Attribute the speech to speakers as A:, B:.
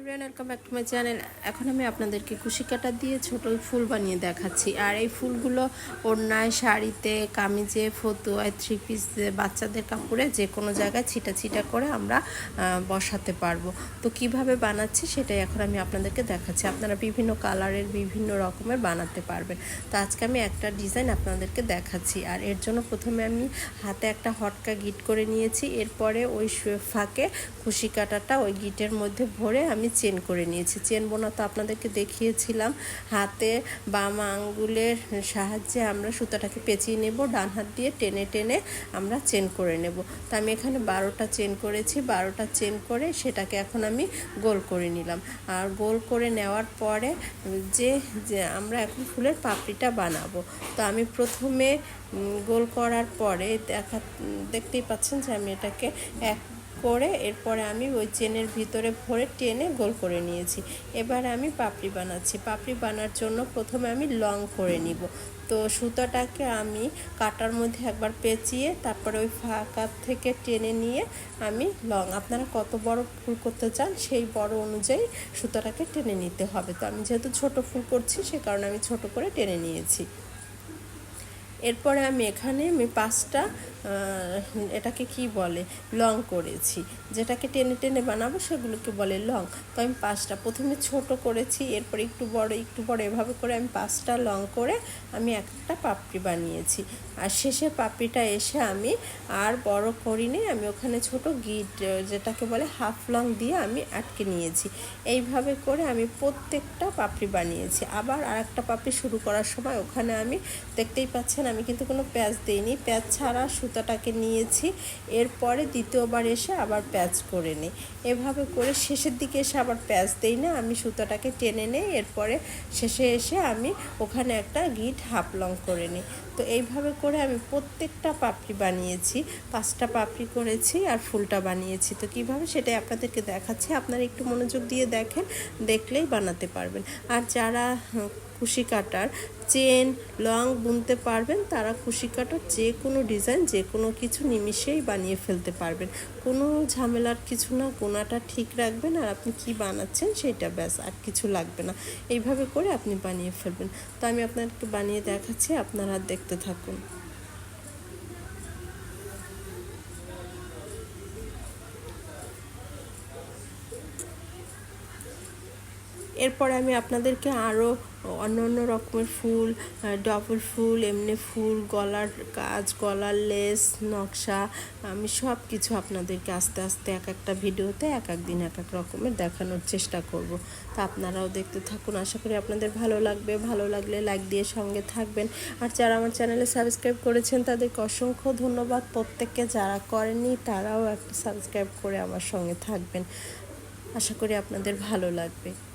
A: Everyone welcome back to my channel এখন আমি আপনাদেরকে কুশি কাটা দিয়ে ছোট ফুল বানিয়ে দেখাচ্ছি। আর এই ফুলগুলো ওড়নায়, শাড়িতে, কামিজে, ফতুয়ায় থ্রি পিস বাচ্চাদের কাপড়ে যে কোনো জায়গায় ছিটা ছিটা করে আমরা বসাতে পারব। তো কীভাবে বানাচ্ছি সেটাই এখন আমি আপনাদেরকে দেখাচ্ছি। আপনারা বিভিন্ন কালারের বিভিন্ন রকমের বানাতে পারবেন। তো আজকে আমি একটা ডিজাইন আপনাদেরকে দেখাচ্ছি। আর এর জন্য প্রথমে আমি হাতে একটা হটকা গিট করে নিয়েছি। এরপরে ওই ফাঁকে কুশি কাটাটা ওই গিটের মধ্যে ভরে আমি চেন করে নিয়েছি। চেন বোনা তো আপনাদেরকে দেখিয়েছিলাম। হাতে বাম আঙ্গুলের সাহায্যে আমরা সুতাটাকে পেঁচিয়ে নেব, ডান হাত দিয়ে টেনে টেনে আমরা চেন করে নেব। তো আমি এখানে বারোটা চেন করেছি। বারোটা চেন করে সেটাকে এখন আমি গোল করে নিলাম। আর গোল করে নেওয়ার পরে যে যে আমরা এখন ফুলের পাপড়িটা বানাবো। তো আমি প্রথমে গোল করার পরে দেখা, দেখতেই পাচ্ছেন যে আমি এটাকে এক করে এরপরে আমি ওই চেনের ভিতরে ভরে টেনে গোল করে নিয়েছি। এবার আমি পাপড়ি বানাচ্ছি। পাপড়ি বানার জন্য প্রথমে আমি লং করে নিব। তো সুতোটাকে আমি কাটার মধ্যে একবার পেঁচিয়ে তারপরে ওই ফাঁকা থেকে টেনে নিয়ে আমি লং। আপনারা কত বড় ফুল করতে চান সেই বড় অনুযায়ী সুতোটাকে টেনে নিতে হবে। তো আমি যেহেতু ছোট ফুল করছি, সে কারণে আমি ছোট করে টেনে নিয়েছি। এরপরে আমি এখানে আমি পাঁচটা এটাকে কি বলে, লং করেছি। যেটাকে টেনে টেনে বানাবো, সেগুলোকে বলে লং। তো আমি পাঁচটা, প্রথমে ছোট করেছি, এরপরে একটু বড় একটু বড় এভাবে করে আমি পাঁচটা লং করে আমি একটা পাপড়ি বানিয়েছি। আর শেষে পাপড়িটা এসে আমি আর বড় করিনি, আমি ওখানে ছোট গিট, যেটাকে বলে হাফ লং দিয়ে আমি আটকে নিয়েছি। এইভাবে করে আমি প্রত্যেকটা পাপড়ি বানিয়েছি। আবার আর একটা পাপড়ি শুরু করার সময় ওখানে আমি, দেখতেই পাচ্ছেন আমি কিন্তু কোনো প্যাচ দিইনি। প্যাচ ছাড়া সুতাটাকে নিয়েছি। এরপরে দ্বিতীয়বার এসে আবার প্যাচ করে নিই। এভাবে করে শেষের দিকে এসে আবার প্যাচ দিই না, আমি সুতাটাকে টেনে নেই। এরপরে শেষে এসে আমি ওখানে একটা গিট হাফ লং করে নিই। তো এইভাবে করে আমি প্রত্যেকটা পাপড়ি বানিয়েছি। পাঁচটা পাপড়ি করেছি আর ফুলটা বানিয়েছি। তো কীভাবে সেটাই আপনাদেরকে দেখাচ্ছি। আপনারা একটু মনোযোগ দিয়ে দেখেন, দেখলেই বানাতে পারবেন। আর যারা কুশি কাটার চেন, লং বুনতে পারবেন। তারা খুশি কাটার যে কোনো ডিজাইন, যে কোনো কিছু নিমিষেই বানিয়ে ফেলতে পারবেন। কোনো ঝামেলার কিছু না, কোনাটা ঠিক রাখবেন আর আপনি কি বানাচ্ছেন সেটা ব্যাস, আর কিছু লাগবে না। এইভাবে করে আপনি বানিয়ে ফেলবেন। তো আমি আপনাদেরকে বানিয়ে দেখাচ্ছি, আপনারা দেখতে থাকুন। এরপরে আমি আপনাদেরকে আরও অন্য অন্য রকমের ফুল ডবল ফুল, এমনি ফুল, গলার কাজ, গলার লেস, নকশা, আমি সব কিছু আপনাদেরকে আস্তে আস্তে এক একটা ভিডিওতে এক এক দিন এক এক রকমের দেখানোর চেষ্টা করব। তা আপনারাও দেখতে থাকুন। আশা করি আপনাদের ভালো লাগবে। ভালো লাগলে লাইক দিয়ে সঙ্গে থাকবেন। আর যারা আমার চ্যানেলে সাবস্ক্রাইব করেছেন, তাদেরকে অসংখ্য ধন্যবাদ। প্রত্যেককে যারা করেনি তারাও একটা সাবস্ক্রাইব করে আমার সঙ্গে থাকবেন। আশা করি আপনাদের ভালো লাগবে।